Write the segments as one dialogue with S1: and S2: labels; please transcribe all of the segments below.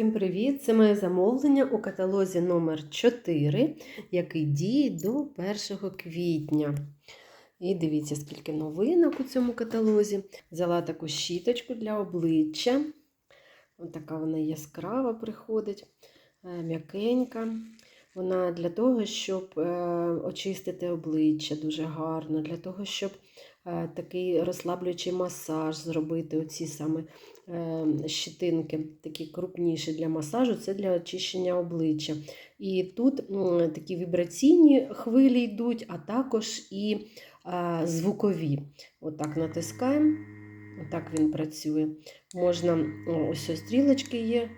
S1: Всім привіт! Це моє замовлення у каталозі номер 4 який діє до 1 квітня. І дивіться, скільки новинок у цьому каталозі. Взяла таку щіточку для обличчя. Ось така вона яскрава приходить, е, м'якенька. Вона для того, щоб е, очистити обличчя дуже гарно, для того, щоб такий розслаблюючий масаж зробити. Оці саме е, щитинки, такі крупніші для масажу, це для очищення обличчя. І тут такі вібраційні хвилі йдуть, а також і е, звукові. Отак натискаємо, отак він працює. Можна, ось ось стрілочки є,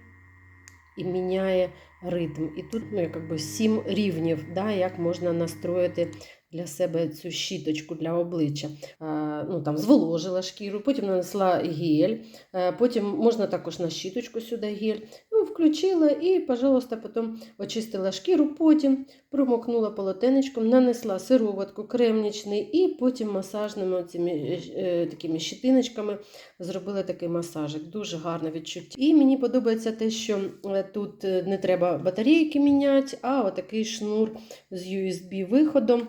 S1: і міняє ритм. І тут ну, якби сім рівнів, да, як можна настроїти для себе цю щіточку для обличчя. Е, ну, там, Зволожила шкіру, потім нанесла гель, е, потім можна також на щіточку сюди гель. Включила і, пожалуйста, потім очистила шкіру, потім промокнула полотенечком, нанесла сироватку, кремнічний, і потім масажними цими, е, такими щитиночками зробила такий масажик. Дуже гарне відчуття. І мені подобається те, що е, тут е, не треба батарейки міняти, а отакий шнур з USB-виходом.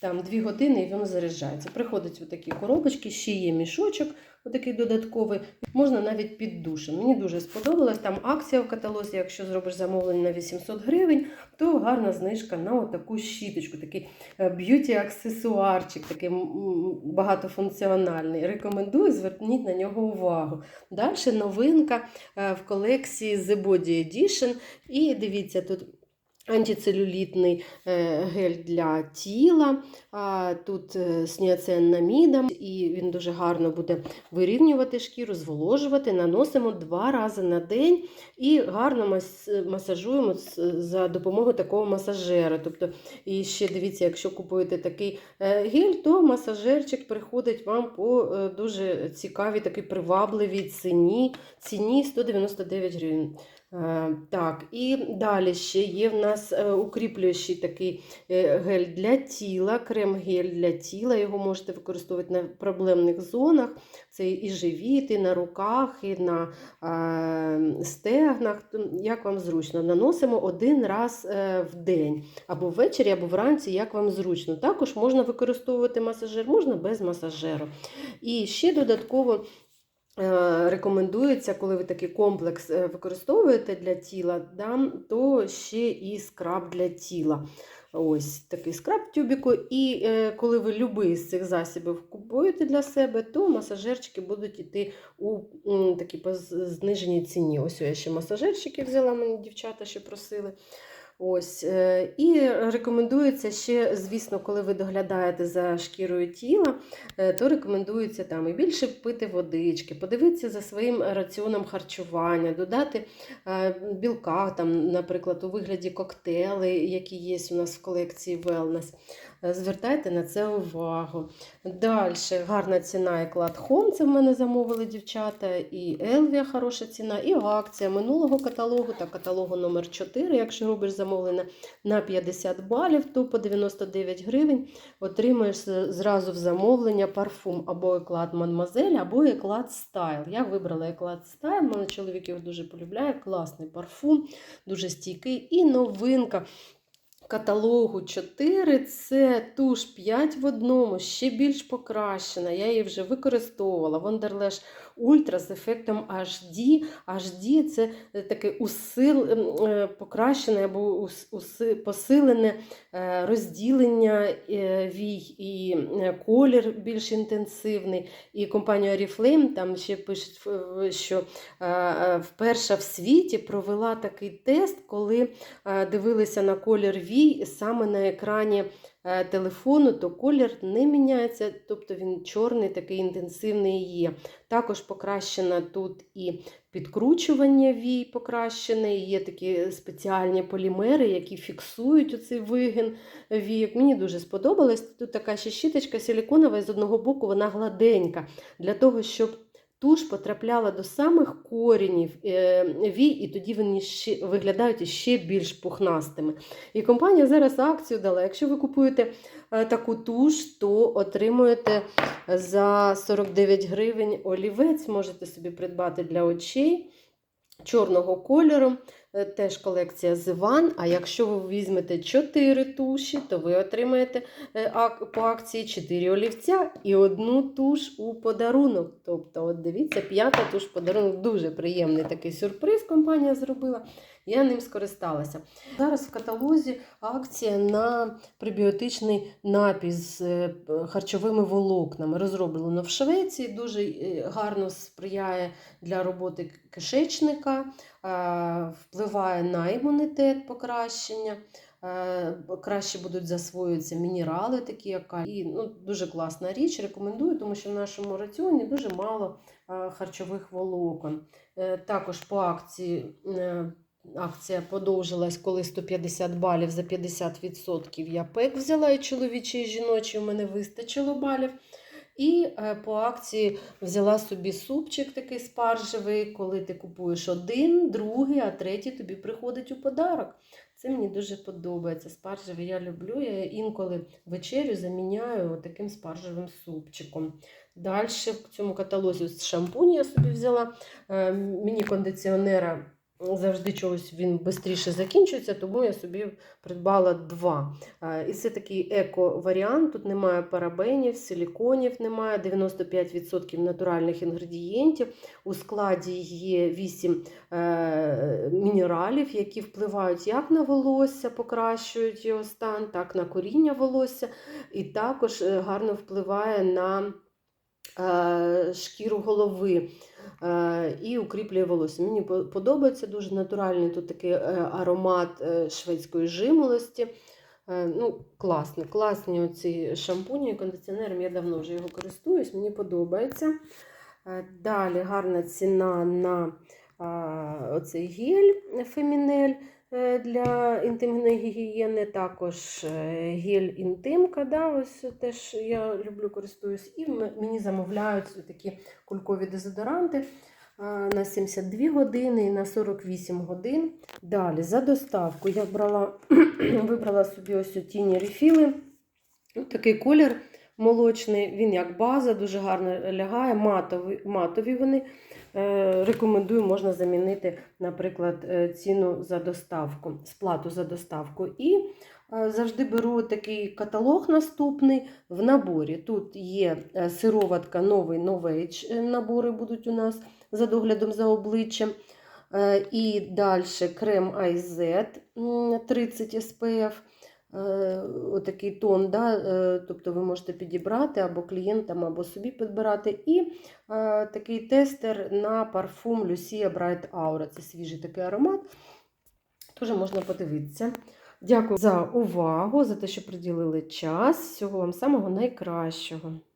S1: Там 2 години і воно заряджається. Приходить в такі коробочки, ще є мішочок, отакий додатковий. Можна навіть під душем. Мені дуже сподобалось. Там акція в каталозі, якщо зробиш замовлення на 800 гривень, то гарна знижка на таку щіточку, такий б'юті-аксесуарчик, такий багатофункціональний. Рекомендую, зверніть на нього увагу. Далі новинка е, в колекції The Body Edition. І дивіться, тут. Антицелюлітний е, гель для тіла, тут е, і він дуже гарно буде вирівнювати шкіру, зволожувати. Наносимо два рази на день і гарно масажуємо за допомогою такого масажера. Тобто, і ще дивіться, якщо купуєте такий е, гель, то масажерчик приходить вам по дуже цікавій, такій привабливій ціні, ціні 199 гривень. Так, і далі ще є в нас е, укріплюючий такий е, гель для тіла, крем-гель для тіла. Його можете використовувати на проблемних зонах. Це і живіт, і на руках, і на стегнах. Як вам зручно. Наносимо один раз е, в день, або ввечері, або вранці, як вам зручно. Також можна використовувати масажер, можна без масажеру. І ще додатково. Рекомендується, коли ви такий комплекс е, використовуєте для тіла, да, то ще і скраб для тіла. Ось такий скраб тюбіку. І е, коли ви будь-який з цих засобів купуєте для себе, то масажерчики будуть йти у м, такій зниженій ціні. Ось я ще масажерчики взяла, мені дівчата ще просили. Ось. е, І рекомендується ще, звісно, коли ви доглядаєте за шкірою тіла, е, то рекомендується там і більше пити водички, подивитися за своїм раціоном харчування, додати е, білка, там, наприклад, у вигляді коктейли, які є у нас в колекції Wellness. Е, звертайте на це увагу. Далі гарна ціна і Клад Home, це в мене замовили дівчата, і Елвія хороша ціна, і акція минулого каталогу та каталогу номер 4 Якщо робиш замовлення на 50 балів, то по 99 гривень отримаєш зразу в замовлення парфум або еклад Мадмазель, або еклад Стайл. Я вибрала еклад Стайл, мене чоловік його дуже полюбляє, класний парфум, дуже стійкий. І новинка каталогу 4 це туш 5 в одному, ще більш покращена. Я її вже використовувала. Wonderlash Ultra з ефектом HD. HD це таке усил, е, покращене або посилене е, розділення е, вій і колір більш інтенсивний. І компанія Oriflame там ще пишуть, що вперше в світі провела такий тест, коли дивилися на колір вій саме на екрані телефону, то колір не міняється, тобто він чорний, такий інтенсивний є. Також покращено тут і підкручування вій, покращене, є такі спеціальні полімери, які фіксують оцей вигин війок. Мені дуже сподобалось. Тут така ще щіточка силіконова, і з одного боку вона гладенька, для того, щоб туш потрапляла до самих корінів е, вій, і тоді вони ще виглядають ще більш пухнастими. І компанія зараз акцію дала. Якщо ви купуєте е, таку туш, то отримуєте за 49 гривень олівець, можете собі придбати для очей. чорного кольору. Е, Теж колекція з Іван. А якщо ви візьмете 4 туші, то ви отримаєте е, по акції 4 олівця і одну туш у подарунок. Тобто, от дивіться, п'ята туш подарунок. Дуже приємний такий сюрприз компанія зробила. Я ним скористалася. Зараз в каталозі акція на пребіотичний напій з е, харчовими волокнами. Розроблено в Швеції, дуже е, гарно сприяє для роботи кишечника, е, впливає на імунітет покращення. Краще будуть засвоюватися мінерали, такі як. І, ну, дуже класна річ. Рекомендую, тому що в нашому раціоні дуже мало харчових волокон. Також по акції акція подовжилась, коли 150 балів за 50%. Я пек взяла і чоловічий, і жіночий, у мене вистачило балів. І е, по акції взяла собі супчик такий спаржевий, коли ти купуєш один, другий, а третій тобі приходить у подарок. Це мені дуже подобається. Спаржевий я люблю. Я інколи вечерю заміняю таким спаржевим супчиком. Далі в цьому каталозі шампунь я собі взяла. Е, Міні-кондиціонера завжди чогось він швидше закінчується, тому я собі придбала два. І це такий еко-варіант. Тут немає парабенів, силіконів, немає 95% натуральних інгредієнтів. У складі є 8 е, мінералів, які впливають як на волосся, покращують його стан, так на коріння волосся, і також е, гарно впливає на е, шкіру голови. Е, І укріплює волосся. Мені подобається дуже натуральний тут такий е, аромат е, шведської жимолості. Ну, класний, класні оці шампуні і кондиціонером. Я давно вже його користуюсь, мені подобається. Далі гарна ціна на оцей гель Фемінель для інтимної гігієни. Також е, гель інтимка. Да, ось теж я люблю користуюсь. І мені замовляють такі кулькові дезодоранти на 72 години і на 48 годин. Далі за доставку я брала, вибрала собі ось тіні рефіли. Такий колір молочний, він як база, дуже гарно лягає, матові, матові вони. Е, Рекомендую, можна замінити, наприклад, е, ціну за доставку, сплату за доставку. І е, завжди беру такий каталог наступний в наборі. Тут є сироватка, новий новейдж е, набори будуть у нас за доглядом за обличчям. І далі крем IZ 30 SPF. Е, Отакий тон, да? е, тобто ви можете підібрати або клієнтам, або собі підбирати. І е, такий тестер на парфум Lucia Bright Aura. Це свіжий такий аромат. Теж можна подивитися. Дякую за увагу, за те, що приділили час. Всього вам самого найкращого.